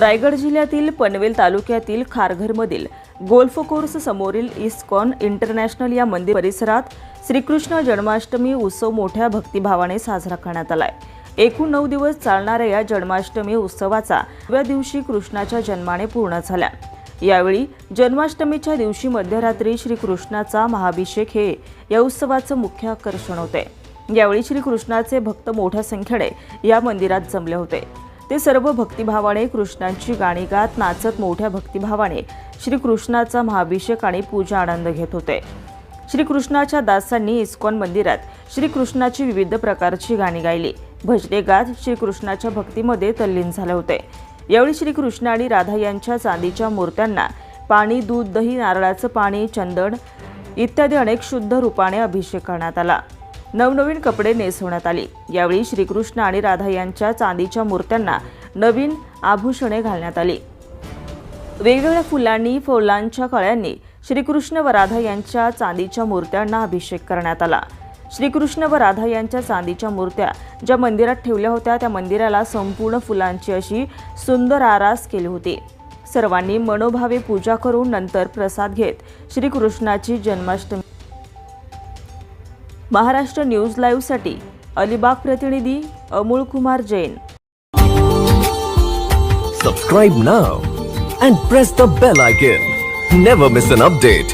रायगड जिल्ह्यातील पनवेल तालुक्यातील खारघरमधील गोल्फ कोर्स समोरील इस्कॉन इंटरनॅशनल या मंदिर परिसरात श्रीकृष्ण जन्माष्टमी उत्सव मोठ्या भक्तिभावाने साजरा करण्यात आलाय. एकूण नऊ दिवस चालणाऱ्या या जन्माष्टमी उत्सवाचा नव्या दिवशी कृष्णाच्या जन्माने पूर्ण झाल्या यावेळी जन्माष्टमीच्या दिवशी मध्यरात्री श्रीकृष्णाचा महाभिषेक हे या उत्सवाचं मुख्य आकर्षण होते यावेळी श्रीकृष्णाचे भक्त मोठ्या संख्येने या मंदिरात जमले होते. ते सर्व भक्तिभावाने कृष्णांची गाणी गात नाचत मोठ्या भक्तिभावाने श्रीकृष्णाचा महाभिषेक आणि पूजा आनंद घेत होते. श्रीकृष्णाच्या दासांनी इस्कॉन मंदिरात श्रीकृष्णाची विविध प्रकारची गाणी गायली. भजने गात श्रीकृष्णाच्या भक्तीमध्ये तल्लीन झाले होते. यावेळी श्रीकृष्ण आणि राधा यांच्या चांदीच्या मूर्त्यांना पाणी दूध दही नारळाचं पाणी चंदन इत्यादी अनेक शुद्ध रूपाने अभिषेक करण्यात आला. नवनवीन कपडे नेसवण्यात आले. यावेळी श्रीकृष्ण आणि राधा यांच्या चांदीच्या मूर्त्यांना नवीन आभूषणे घालण्यात आली. वेगवेगळ्या फुलांनी फुलांच्या कळ्यांनी श्रीकृष्ण व राधा यांच्या चांदीच्या मूर्त्यांना अभिषेक करण्यात आला. श्रीकृष्ण व राधा यांच्या चांदीच्या मूर्त्या ज्या मंदिरात ठेवल्या होत्या त्या मंदिराला संपूर्ण फुलांची अशी सुंदर आरास केली होती. सर्वांनी मनोभावे पूजा करून नंतर प्रसाद घेत श्रीकृष्णाची जन्माष्टमी महाराष्ट्र न्यूज लाईव्हसाठी अलिबाग प्रतिनिधी अमूल कुमार जैन. सबक्राइब ना and press the bell game never miss an update